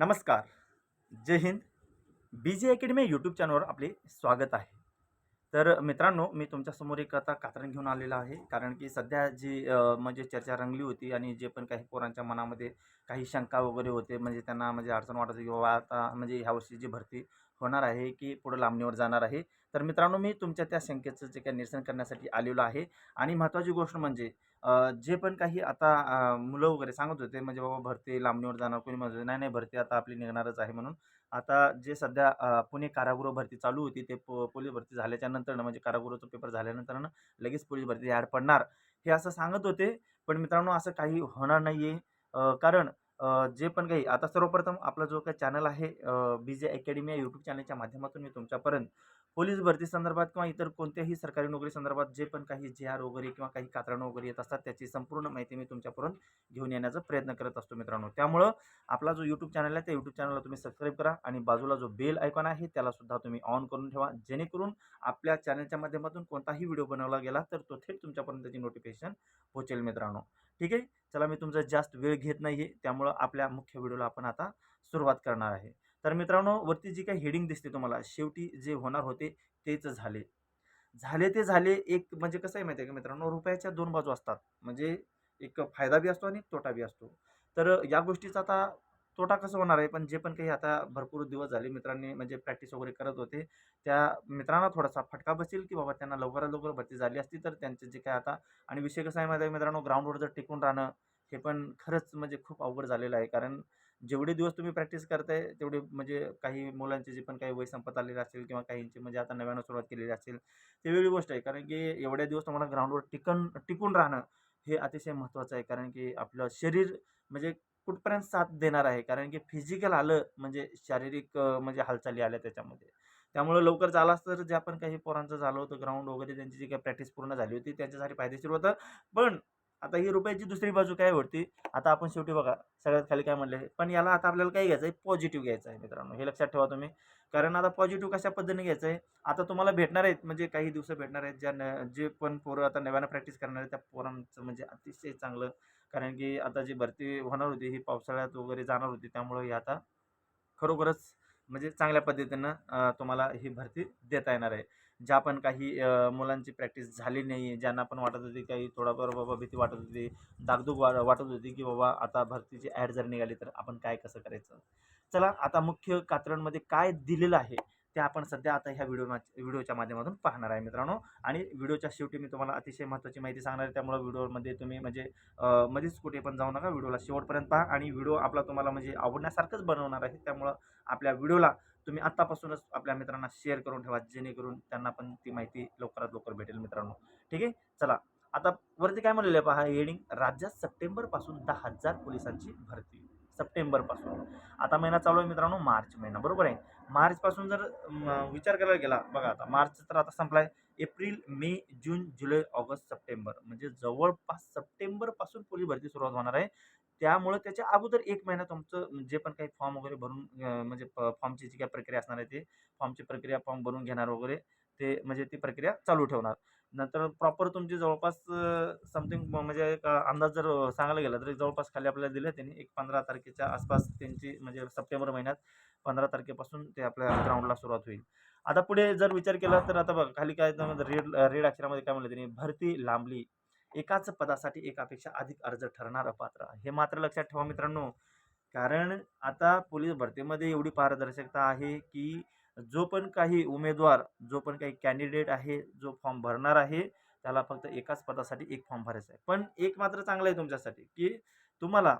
नमस्कार. जय Hind. B J academy YouTube चॅनलवर आपले स्वागत आहे. तर मित्रांनो मी तुमच्यासमोर एक आता कात्रण घेऊन आलेलं आहे. कारण की सध्या जी म्हणजे चर्चा रंगली होती आणि जे पण काही पोरांच्या मनामध्ये काही शंका वगैरे होते म्हणजे त्यांना म्हणजे अडचण वाटत होती किंवा आता म्हणजे ह्या वर्षी जी भरती होणार आहे की पुढं लांबणीवर जाणार आहे. तर मित्रांनो मी तुमच्या त्या शंकेचं जे काही निरसन करण्यासाठी आलेलो आहे. आणि महत्त्वाची गोष्ट म्हणजे जे पण काही आता मुलं वगैरे सांगत होते म्हणजे बाबा भरती लांबणीवर जाणार कोणी म्हणत नाही नाही भरती आता आपली निघणारच आहे म्हणून. आता जे सध्या पुणे कारागृह भरती चालू होती ते पो पोलीस भरती झाल्याच्या नंतरनं म्हणजे कारागृहाचा पेपर झाल्यानंतरनं लगेच पोलीस भरती ॲड पडणार. हे असं सांगत होते पण मित्रांनो असं काही होणार नाही आहे. कारण जे पण काही आता सर्वप्रथम आपला जो काही चॅनल आहे बी जे अकॅडमी या यूट्यूब चॅनलच्या माध्यमातून मी तुमच्यापर्यंत पोलीस भरती संदर्भात किंवा इतर कोणत्याही सरकारी नोकरी संदर्भात जे पण काही जे आर वगैरे किंवा काही कात्रणं वगैरे येत असतात त्याची संपूर्ण माहिती मी तुमच्यापर्यंत घेऊन येण्याचा प्रयत्न करत असतो मित्रांनो. त्यामुळं आपला जो यूट्यूब चॅनल आहे त्या यूट्यूब चॅनलला तुम्ही सबस्क्राईब करा आणि बाजूला जो बेल आयकॉन आहे त्याला सुद्धा तुम्ही ऑन करून ठेवा. जेणेकरून आपल्या चॅनलच्या माध्यमातून कोणताही व्हिडिओ बनवला गेला तर तो थेट तुमच्यापर्यंत त्याची नोटिफिकेशन पोहोचेल मित्रांनो. ठीक आहे? चला मी तुमचा जास्त वेळ घेत नाही आहे त्यामुळं आपल्या मुख्य व्हिडिओला आपण आता सुरुवात करणार आहे. तर मित्रांनो वरती जी काही हेडिंग दिसते तुम्हाला शेवटी जे होणार होते तेच झाले. झाले ते झाले एक म्हणजे कसं आहे माहिती आहे का मित्रांनो रुपयाच्या दोन बाजू असतात. म्हणजे एक फायदा बी असतो आणि एक तोटा बी असतो. तर या गोष्टीचा आता तोटा कसं होणार आहे? पण जे पण काही आता भरपूर दिवस झाले मित्रांनी म्हणजे प्रॅक्टिस वगैरे करत होते त्या मित्रांना थोडासा फटका बसेल की बाबा त्यांना लवकरात लवकर भरती झाली असती तर त्यांचे जे काय आता आणि विषय कसा आहे माहिती आहे मित्रांनो ग्राउंडवर जर टिकून राहणं हे पण खरंच म्हणजे खूप अवघड झालेलं आहे. कारण जेवढे दिवस तुम्ही प्रॅक्टिस करताय तेवढे म्हणजे काही मुलांचे जे पण काही वय संपत आलेले असेल किंवा काहींची म्हणजे आता नव्यानं सुरुवात केलेली असेल ते वेगळी गोष्ट आहे. कारण की एवढ्या दिवस तुम्हाला ग्राउंडवर टिकून टिकून राहणं हे अतिशय महत्त्वाचं आहे. कारण की आपलं शरीर म्हणजे कुठपर्यंत साथ देणार आहे? कारण की फिजिकल आलं म्हणजे शारीरिक म्हणजे हालचाली आल्या त्याच्यामध्ये. त्यामुळं लवकर झालं असतं तर ज्या पण काही पोरांचं झालं होतं ग्राउंड वगैरे त्यांची जी काही प्रॅक्टिस पूर्ण झाली होती त्यांच्यासाठी फायदेशीर होतं. पण आता ही रुपयाची दुसरी बाजू काय होती आता आपण शेवटी बघा सगळ्यात खाली काय म्हणले? पण याला आता आपल्याला काय घ्यायचं आहे पॉझिटिव्ह घ्यायचं आहे मित्रांनो. हे लक्षात ठेवा तुम्ही. कारण आता पॉझिटिव्ह कशा पद्धतीने घ्यायचं आहे आता तुम्हाला भेटणार आहेत म्हणजे काही दिवस भेटणार आहेत ज्या न जे पण पोरं आता नव्यानं प्रॅक्टिस करणार आहेत त्या पोरांचं म्हणजे अतिशय चांगलं. कारण की आता जी भरती होणार होती ही पावसाळ्यात वगैरे जाणार होती त्यामुळं ही आता खरोखरच म्हणजे चांगल्या पद्धतीनं तुम्हाला ही भरती देता येणार आहे. ज्या पण काही मुलांची प्रॅक्टिस झाली नाही आहे ज्यांना पण वाटत होती काही थोडाफार बाबा भीती वाटत होती दागदूग वा वाटत होती की बाबा आता भरतीची ॲड जर निघाली तर आपण काय कसं करायचं? चला आता मुख्य कात्रणमध्ये काय दिलेलं आहे? ते आपण सध्या आता ह्या व्हिडिओ व्हिडिओच्या माध्यमातून पाहणार आहे मित्रांनो. आणि व्हिडिओच्या शेवटी मी तुम्हाला अतिशय महत्त्वाची माहिती सांगणार आहे. त्यामुळे व्हिडिओमध्ये तुम्ही म्हणजे मध्येच कुठे पण जाऊ नका. व्हिडिओला शेवटपर्यंत पहा. आणि व्हिडिओ आपला तुम्हाला म्हणजे आवडण्यासारखंच बनवणार आहे. त्यामुळं आपल्या व्हिडिओला तुम्ही आत्तापासूनच आपल्या मित्रांना शेअर करून ठेवा. जेणेकरून त्यांना पण ती माहिती लवकरात लवकर भेटेल मित्रांनो. ठीक आहे? चला. आता वरती काय म्हणलेलं आहे पहा? हेडिंग राज्यात सप्टेंबरपासून दहा हजार पोलिसांची भरती. सप्टेंबरपासून. आता महिना चालू आहे मित्रांनो मार्च महिना बरोबर आहे? मार्चपासून जर म, विचार करायला गेला बघा आता मार्च तर आता संपला आहे एप्रिल मे जून जुलै ऑगस्ट सप्टेंबर म्हणजे जवळपास सप्टेंबरपासून पोलीस भरती सुरुवात होणार आहे. त्यामुळं त्याच्या अगोदर एक महिना तुमचं जे पण काही फॉर्म वगैरे भरून म्हणजे प फॉर्मची जी काही प्रक्रिया असणार आहे ते फॉर्मची प्रक्रिया फॉर्म भरून घेणार वगैरे ते म्हणजे ती प्रक्रिया चालू ठेवणार. नंतर प्रॉपर तुमची जवळपास समथिंग म्हणजे एक अंदाज जर सांगायला गेला तरी जवळपास खाली आपल्याला दिलं त्यांनी. एक पंधरा तारखेच्या आसपास त्यांची म्हणजे सप्टेंबर महिन्यात पंधरा तारखेपासून ते आपल्या ग्राउंडला सुरुवात होईल. आता पुढे जर विचार केला तर आता बघा खाली काय रेड रेड अक्षरामध्ये काय म्हणलं त्यांनी? भरती लांबली. एकाच पदासाठी एकापेक्षा अधिक अर्ज ठरणार अपात्र हे मात्र लक्षात ठेवा मित्रांनो. कारण आता पोलीस भरतीमध्ये एवढी पारदर्शकता आहे की जो पण काही उमेदवार जो पण काही कॅन्डिडेट आहे जो फॉर्म भरणार आहे त्याला फक्त एकाच पदासाठी एक फॉर्म भरायचा आहे. पण एक मात्र चांगलं आहे तुमच्यासाठी की तुम्हाला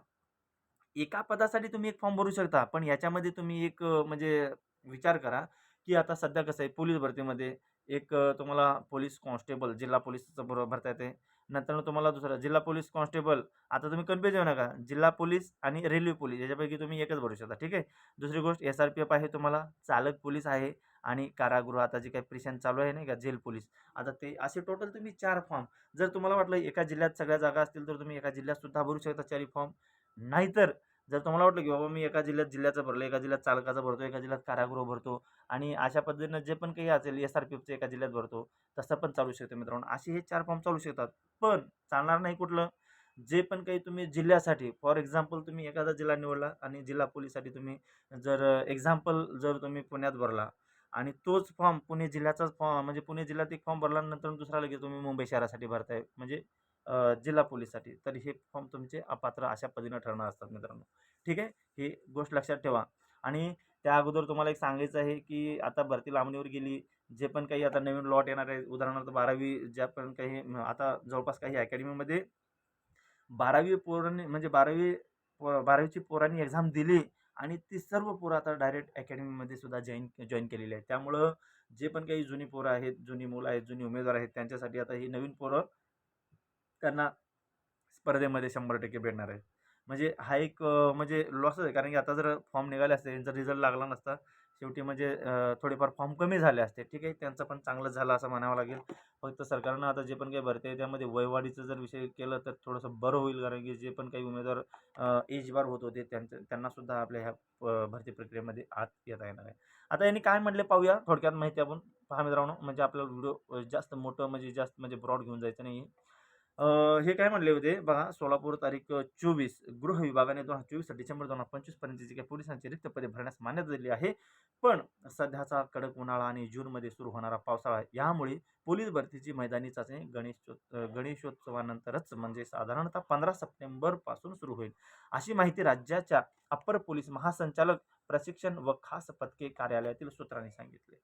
एका पदासाठी तुम्ही एक फॉर्म भरू शकता पण याच्यामध्ये तुम्ही एक म्हणजे विचार करा की आता सध्या कसं आहे पोलीस भरतीमध्ये एक तुम्हाला पोलीस कॉन्स्टेबल जिल्हा पोलीसचं बरोबर भरता येते. नंतर तुम्हाला दुसरा जिल्हा पोलीस कॉन्स्टेबल. आता तुम्ही कन्फ्यूज होऊ नका. जिल्हा पोलीस आणि रेल्वे पोलीस याच्यापैकी तुम्ही एकच भरू शकता ठीक आहे? दुसरी गोष्ट एस आर पी एफ आहे तुम्हाला चालक पोलीस आहे आणि कारागृह आता जे काही प्रिशन चालू आहे नाही का जेल पोलीस. आता ते असे टोटल तुम्ही चार फॉर्म जर तुम्हाला वाटलं एका जिल्ह्यात सगळ्या जागा असतील तर तुम्ही एका जिल्ह्यात सुद्धा भरू शकता चारी फॉर्म नाहीतर जर तुम्हाला वाटलं की बाबा मी एका जिल्ह्यात जिल्ह्याचं भरलं एका जिल्ह्यात चालकाचं भरतो एका जिल्ह्यात कारागृह भरतो आणि अशा पद्धतीनं जे पण काही असेल एस आर पी एफचं एका जिल्ह्यात भरतो तसं पण चालू शकतं मित्रांनो. असे हे चार फॉर्म चालू शकतात. पण चालणार नाही कुठलं. जे पण काही तुम्ही जिल्ह्यासाठी फॉर एक्झाम्पल तुम्ही एखादा जिल्हा निवडला आणि जिल्हा पोलीससाठी तुम्ही जर एक्झाम्पल जर तुम्ही पुण्यात भरला आणि तोच फॉर्म पुणे जिल्ह्याचाच फॉर्म म्हणजे पुणे जिल्ह्यात एक फॉर्म भरल्यानंतर दुसरा लगेच तुम्ही मुंबई शहरासाठी भरताय. म्हणजे जिल्हा पोलीससाठी. तर हे फॉर्म तुमचे अपात्र अशा पद्धतीनं ठरणार असतात मित्रांनो. ठीक आहे? ही गोष्ट लक्षात ठेवा. आणि त्या अगोदर तुम्हाला एक सांगायचं आहे की आता भरती लांबणीवर गेली जे पण काही आता नवीन लॉट येणार आहे उदाहरणार्थ बारावी ज्या पण काही आता जवळपास काही अकॅडमीमध्ये बारावी पोरांनी म्हणजे बारावी बारावीची पोरांनी एक्झाम दिली आणि ती सर्व पोरं आता डायरेक्ट अकॅडमीमध्ये सुद्धा जॉईन जॉईन केलेली आहे त्यामुळं जे पण काही जुनी पोरं आहेत जुनी मुलं आहेत जुनी उमेदवार आहेत त्यांच्यासाठी आता ही नवीन पोरं त्यांना स्पर्धेमध्ये शंभर टक्के भेटणार आहे. म्हणजे हा एक म्हणजे लॉसच आहे. कारण की आता जर फॉर्म निघाले असते त्यांचा रिझल्ट लागला नसता शेवटी म्हणजे थोडेफार फॉर्म कमी झाले असते. ठीक आहे त्यांचं पण चांगलं झालं असं म्हणावं लागेल. फक्त सरकारनं आता जे पण काही भरती आहे त्यामध्ये वयवाढीचं जर विषय केलं तर थोडंसं बरं होईल. कारण की जे पण काही उमेदवार एज बार होत होते त्यांचं त्यांनासुद्धा आपल्या ह्या भरती प्रक्रियेमध्ये आत येता येणार आहे. आता यांनी काय म्हटले पाहूया. थोडक्यात माहिती आपण. पहा मित्रांनो म्हणजे आपल्याला व्हिडिओ जास्त मोठं म्हणजे जास्त म्हणजे ब्रॉड घेऊन जायचं नाही हे काय म्हणले होते? बघा सोलापूर तारीख चोवीस. गृह विभागाने दोन हजार चोवीस डिसेंबर दोन हजार पंचवीसपर्यंत जे काही पोलिसांची रिक्त पदे भरण्यास मान्यता दिली आहे. पण सध्याचा कडक उन्हाळा आणि जूनमध्ये सुरू होणारा पावसाळा यामुळे पोलीस भरतीची मैदानी चाचणी गणेश गणेशोत्सवानंतरच म्हणजे साधारणतः पंधरा सप्टेंबरपासून सुरू होईल. अशी माहिती राज्याच्या अप्पर पोलीस महासंचालक प्रशिक्षण व खास पथके कार्यालयातील सूत्रांनी सांगितले.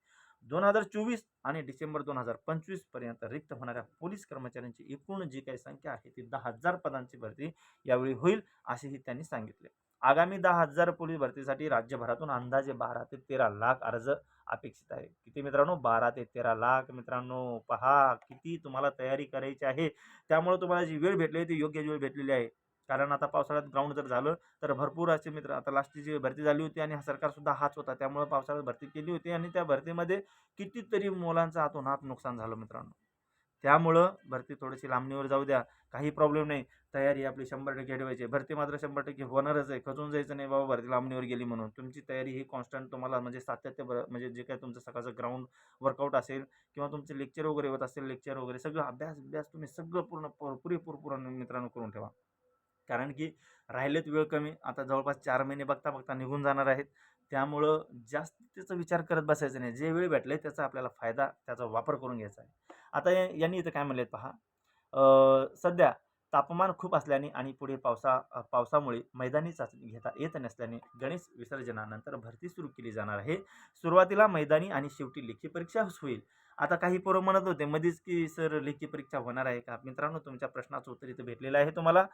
दोन हजार चोवीस आणि डिसेंबर दोन हजार पंचवीसपर्यंत रिक्त होणाऱ्या पोलीस कर्मचाऱ्यांची एकूण जी काही संख्या आहे ती दहा हजार पदांची भरती यावेळी होईल असेही त्यांनी सांगितले. आगामी दहा हजार पोलीस भरतीसाठी राज्यभरातून अंदाजे बारा ते तेरा लाख अर्ज अपेक्षित आहे किती मित्रांनो? बारा ते तेरा लाख मित्रांनो. पहा किती तुम्हाला तयारी करायची आहे. त्यामुळे तुम्हाला जी वेळ भेटली आहे ती योग्य वेळ भेटलेली आहे. कारण आता पावसाळ्यात ग्राउंड जर झालं तर भरपूर असे मित्र आता लास्टची जी भरती झाली होती आणि हा सरकारसुद्धा हाच होता त्यामुळे पावसाळ्यात भरती केली होती आणि त्या भरतीमध्ये कितीतरी मुलांचं हातून हात नुकसान झालं मित्रांनो. त्यामुळं भरती थोडीशी लांबणीवर जाऊ द्या काही प्रॉब्लेम नाही. तयारी आपली शंभर टक्के ठेवायची भरती मात्र शंभर टक्के होणारच आहे. खचून जायचं नाही बाबा भरती लांबणीवर गेली म्हणून. तुमची तयारी ही कॉन्स्टंट तुम्हाला म्हणजे सातत्य बर म्हणजे जे काय तुमचं सकाळचं ग्राउंड वर्कआउट असेल किंवा तुमचे लेक्चर वगैरे होत असेल लेक्चर वगैरे सगळं अभ्यास अभ्यास तुम्ही सगळं पूर्ण पुरेपूर पूर्ण मित्रांनो करून ठेवा. कारण की राहिलेत वेळ कमी. आता जवळपास चार महिने बघता बघता निघून जाणार आहेत. त्यामुळं जास्त त्याचा विचार करत बसायचं नाही. जे वेळ भेटले त्याचा आपल्याला फायदा त्याचा वापर करून घ्यायचा आहे. आता यांनी इथं काय म्हणलेत पहा? सध्या तापमान खूप असल्याने आणि पुढे पावसा पावसामुळे मैदानी चाचणी घेता येत नसल्याने गणेश विसर्जनानंतर भरती सुरू केली जाणार आहे. सुरुवातीला मैदानी आणि शेवटी लेखी परीक्षा होईल. आता काही पोरं म्हणत होते मध्येच की सर लेखी परीक्षा होणार आहे का? मित्रांनो तुमच्या प्रश्नाचं उत्तर इथं भेटलेलं आहे तुम्हाला.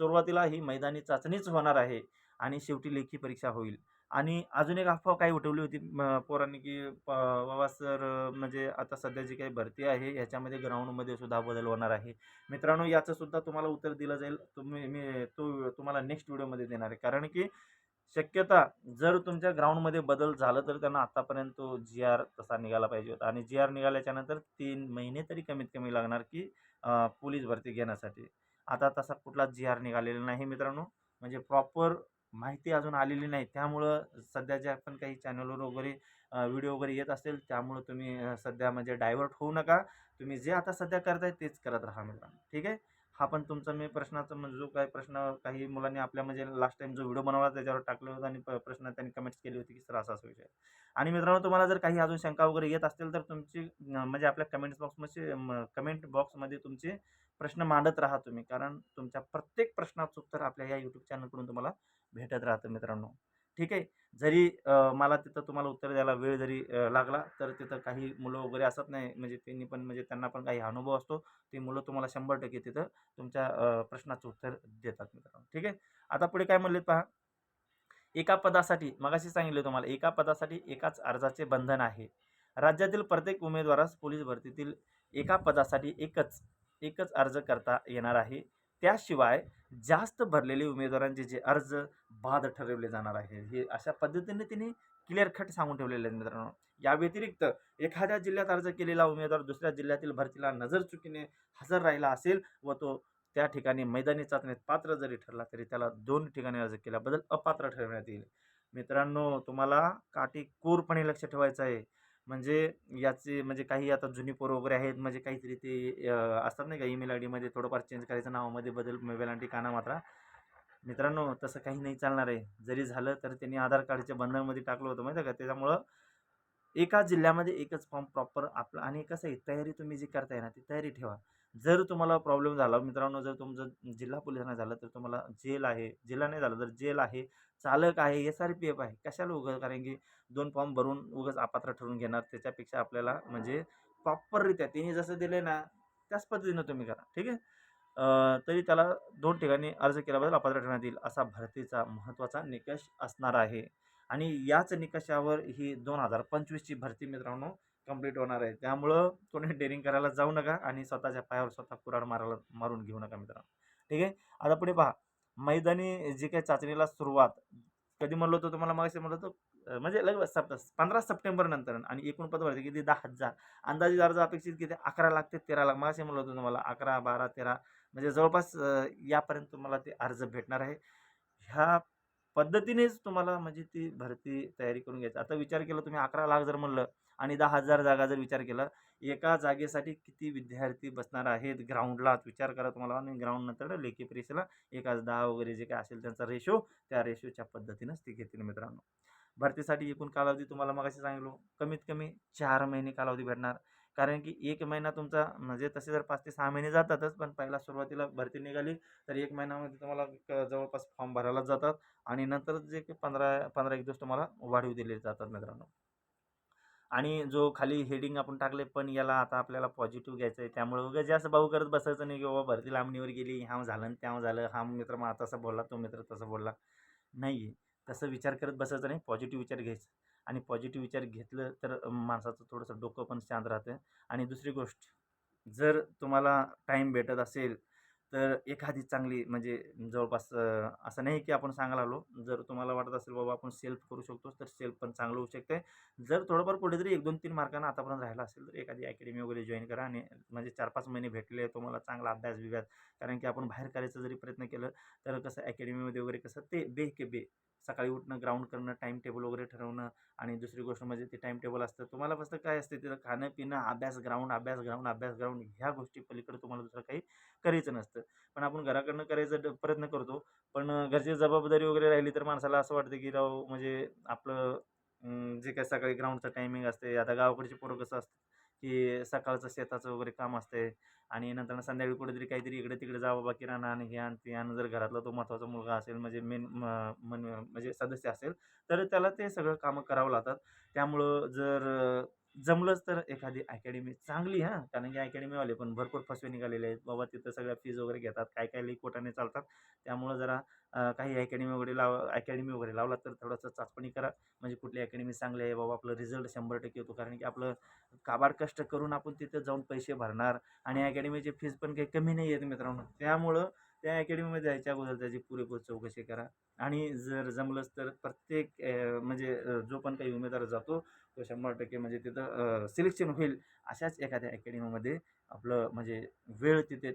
सुरुवातीला ही मैदानी चाचणीच होणार आहे आणि शेवटी लेखी परीक्षा होईल. आणि अजून एक अफवा काही उठवली होती म, पोरांनी की बाबा सर म्हणजे आता सध्या जी काही भरती आहे ह्याच्यामध्ये ग्राउंडमध्ये सुद्धा बदल होणार आहे. मित्रांनो याचं सुद्धा तुम्हाला उत्तर दिलं जाईल. तुम्ही मी तो तुम्हाला नेक्स्ट व्हिडिओमध्ये देणार आहे. कारण की शक्यता जर तुमच्या ग्राउंडमध्ये बदल झालं तर त्यांना आत्तापर्यंत तो जी आर तसा निघाला पाहिजे होता. आणि जी आर निघाल्याच्यानंतर तीन महिने तरी कमीत कमी लागणार की पोलीस भरती घेण्यासाठी. आता तसा कुठला जी आर निघालेला नाही मित्रांनो. म्हणजे प्रॉपर माहिती अजून आलेली नाही. त्यामुळं सध्या ज्या पण काही चॅनलवर वगैरे व्हिडिओ वगैरे येत असेल त्यामुळं तुम्ही सध्या म्हणजे डायव्हर्ट होऊ नका. तुम्ही जे आता सध्या करताय तेच करत राहा मित्रांनो. ठीक आहे? हा पण तुमचा मी प्रश्नाचा म्हणजे जो काही प्रश्न काही मुलांनी आपल्या म्हणजे लास्ट टाइम जो व्हिडिओ बनवला त्याच्यावर टाकलं होतं आणि प्रश्न त्यांनी कमेंट्स केली होती की सर असा असा विषय आणि मित्रांनो तुम्हाला जर काही अजून शंका वगैरे येत असतील तर तुमची म्हणजे आपल्या कमेंट्स बॉक्समध्ये कमेंट बॉक्समध्ये तुमचे प्रश्न मांडत राहा तुम्ही. कारण तुमच्या प्रत्येक प्रश्नाचं उत्तर आपल्या या यूट्यूब चॅनलकडून तुम्हाला भेटत राहतं मित्रांनो. ठीक आहे? जरी मला तिथं तुम्हाला उत्तर द्यायला वेळ जरी लागला तर तिथं काही मुलं वगैरे असत नाही. म्हणजे त्यांनी पण म्हणजे त्यांना पण काही अनुभव असतो. ते मुलं तुम्हाला शंभर टक्के तिथं तुमच्या प्रश्नाचं उत्तर देतात मित्रांनो. ठीक आहे? आता पुढे काय म्हणलेत पहा? एका पदासाठी मगाशी सांगितले तुम्हाला एका पदासाठी एकाच अर्जाचे बंधन आहे. राज्यातील प्रत्येक उमेदवारास पोलीस भरतीतील एका पदासाठी एकच एकच अर्ज करता येणार आहे. त्याशिवाय जास्त भरलेले उमेदवारांचे जे अर्ज बाद ठरवले जाणार आहे. हे अशा पद्धतीने तिने क्लिअर कट सांगून ठेवलेले आहेत मित्रांनो. या व्यतिरिक्त एखाद्या जिल्ह्यात अर्ज केलेला उमेदवार दुसऱ्या जिल्ह्यातील भरतीला नजर चुकीने हजर राहिला असेल व तो त्या ठिकाणी मैदानी चाचणीत पात्र जरी ठरला तरी त्याला दोन ठिकाणी अर्ज केल्याबद्दल अपात्र ठरवण्यात येईल. मित्रांनो तुम्हाला काटेकोरपणे लक्ष ठेवायचं आहे. म्हणजे याचे म्हणजे काही आता जुनी पोरं वगैरे आहेत म्हणजे काहीतरी ते असतात नाही का ईमेल आय डीमध्ये थोडंफार चेंज करायचं नावामध्ये बदल मोबाईल आणि काना मात्रा. मित्रांनो तसं काही नाही चालणार आहे. जरी झालं तर त्यांनी आधार कार्डच्या बंधनमध्ये टाकलं होतं माहिती आहे का? त्याच्यामुळं एका जिल्ह्यामध्ये एकच फॉर्म प्रॉपर आपलं आणि कसं आहे तयारी तुम्ही जी करताय ना ती तयारी ठेवा. जर तुम्हाला प्रॉब्लेम झाला मित्रांनो जर तुमचं जिल्हा पोलिसांना नाही झालं तर तुम्हाला जेल आहे जिल्हा नाही झालं तर जेल आहे चालक आहे एस आर पी एफ आहे कशाला उगं कारण की दोन फॉर्म भरून उगाच अपात्र ठरवून घेणार त्याच्यापेक्षा आपल्याला म्हणजे प्रॉपररित्या तिने जसं दिले ना त्याच पद्धतीनं तुम्ही करा ठीक आहे? तरी त्याला दोन ठिकाणी अर्ज केल्याबद्दल अपात्र ठरवण्यात येईल असा भरतीचा महत्त्वाचा निकष असणार आहे. आणि याच निकषावर ही दोन हजार पंचवीसची भरती मित्रांनो कंप्लीट होणार आहे. त्यामुळं कोणी डेअरिंग करायला जाऊ नका आणि स्वतःच्या पायावर स्वतः कुराड मारायला मारून घेऊ नका मित्रांनो. ठीक आहे? आता पुढे पहा. मैदानी जी काही चाचणीला सुरुवात. कधी म्हणलो होतो तुम्हाला मग म्हणलं होतं? म्हणजे लगभग सप पंधरा सप्टेंबर नंतर आणि एकूण पद भरती किती? दहा हजार. अंदाजित अर्ज अपेक्षित किती? अकरा लाख ते तेरा लाख मग म्हणलं होतं तुम्हाला अकरा बारा तेरा. म्हणजे जवळपास यापर्यंत तुम्हाला ते अर्ज भेटणार आहे. ह्या पद्धतीनेच तुम्हाला म्हणजे ती भरती तयारी करून घ्यायची. आता विचार केला तुम्ही अकरा लाख जर म्हणलं आणि दहा हजार जागा जर विचार केला एका जागेसाठी किती विद्यार्थी बसणार आहेत ग्राउंडला विचार करा तुम्हाला. आणि ग्राउंड नंतर लेखी परीक्षेला एक आज दहा वगैरे जे काय असेल त्यांचा रेशो त्या रेशोच्या पद्धतीनंच ते घेतील मित्रांनो. भरतीसाठी एकूण कालावधी तुम्हाला मग सांगितलो. कमीत कमी चार महिने कालावधी भेटणार. कारण की एक महिना तुमचा म्हणजे तसे जर पाच ते सहा महिने जातातच पण पहिला सुरुवातीला भरती निघाली तर एक महिन्यामध्ये तुम्हाला क- जवळपास फॉर्म भरायला जातात. आणि नंतर जे काही पंधरा पंधरा एक दिवस तुम्हाला वाढीव दिले जातात मित्रांनो. आणि जो खाली हेडिंग आपण टाकले पण याला आता आपल्याला पॉझिटिव्ह घ्यायचं आहे त्यामुळे उगाच जास्त भाऊ करत बसायचं नाही की बाबा भरती लांबणीवर गेली हा झालं आणि त्या झालं हा मित्र मग तसं बोलला तो मित्र तसं बोलला. नाही आहे तसं विचार करत बसायचं नाही पॉझिटिव्ह विचार घ्यायचं. आणि पॉझिटिव्ह विचार घेतलं तर माणसाचं थोडंसं डोकं पण शांत राहतं. आणि दुसरी गोष्ट जर तुम्हाला टाईम भेटत असेल तर एखादी चांगली म्हणजे जवळपास असं नाही की आपण सांगायला आलो. जर तुम्हाला वाटत असेल बाबा आपण सेल्फ करू शकतो तर सेल्फ पण चांगलं होऊ शकते जर थोडंफार कुठेतरी एक दोन तीन मार्कांना आतापर्यंत राहिला असेल तर एखादी अकॅडमी वगैरे जॉईन करा आणि म्हणजे चार पाच महिने भेटले तुम्हाला चांगला अभ्यास बिभ्यास. कारण की आपण बाहेर करायचा जरी प्रयत्न केलं तर कसं अकॅडमीमध्ये वगैरे कसं ते बे के बे. सकाळी उठणं ग्राउंड करणं टाईम टेबल वगैरे ठरवणं आणि दुसरी गोष्ट म्हणजे ते टाईम टेबल असतं. तुम्हाला फक्त काय असते तिथं खाणं पिणं अभ्यास ग्राउंड अभ्यास ग्राउंड अभ्यास ग्राउंड ह्या गोष्टी पलीकडे तुम्हाला दुसरं काही करायचं नसतं. पण आपण घराकडनं करायचा ड- प्रयत्न करतो. पण घरची जबाबदारी वगैरे राहिली तर माणसाला असं वाटतं की राव म्हणजे आपलं जे काय सकाळी ग्राउंडचं टायमिंग असते आता गावाकडची पोरं कसं असतं की सकाळचं शेताचं वगैरे काम असते आणि नंतर संध्याकाळी कुठेतरी काहीतरी इकडे तिकडे जा बाबा किराणा आणि हे आणि ते आणि. जर घरातला तो महत्त्वाचा मुलगा असेल म्हणजे मेन म्हणजे सदस्य असेल तर त्याला ते सगळं कामं करावं लागतात. त्यामुळं जर जमलंच तर एखादी अकॅडमी चांगली हां. कारण की अकॅडमीवाले पण भरपूर फसवे निघालेले आहेत. बाबा तिथं सगळ्या फीज वगैरे घेतात. काय काय लई कोटाने चालतात. त्यामुळं जरा काही अकॅडमी वगैरे लाव अकॅडमी वगैरे लावला तर थोडंसं चाचपणी करा. म्हणजे कुठली अकॅडमी चांगली आहे? बाबा आपलं रिझल्ट शंभर टक्के येतो. कारण की आपलं काबाड कष्ट करून आपण तिथं जाऊन पैसे भरणार आणि अकॅडमीची फीज पण काही कमी नाही आहेत मित्रांनो. त्यामुळं त्या अकॅडमीमध्ये जायच्या अगोदर त्याची पुरेपूर चौकशी करा. आणि जर जमलंच तर प्रत्येक म्हणजे जो पण काही उमेदवार जातो तो शंभर टक्के म्हणजे तिथं सिलेक्शन होईल अशाच एखाद्या अकॅडमीमध्ये आपलं म्हणजे वेळ तिथे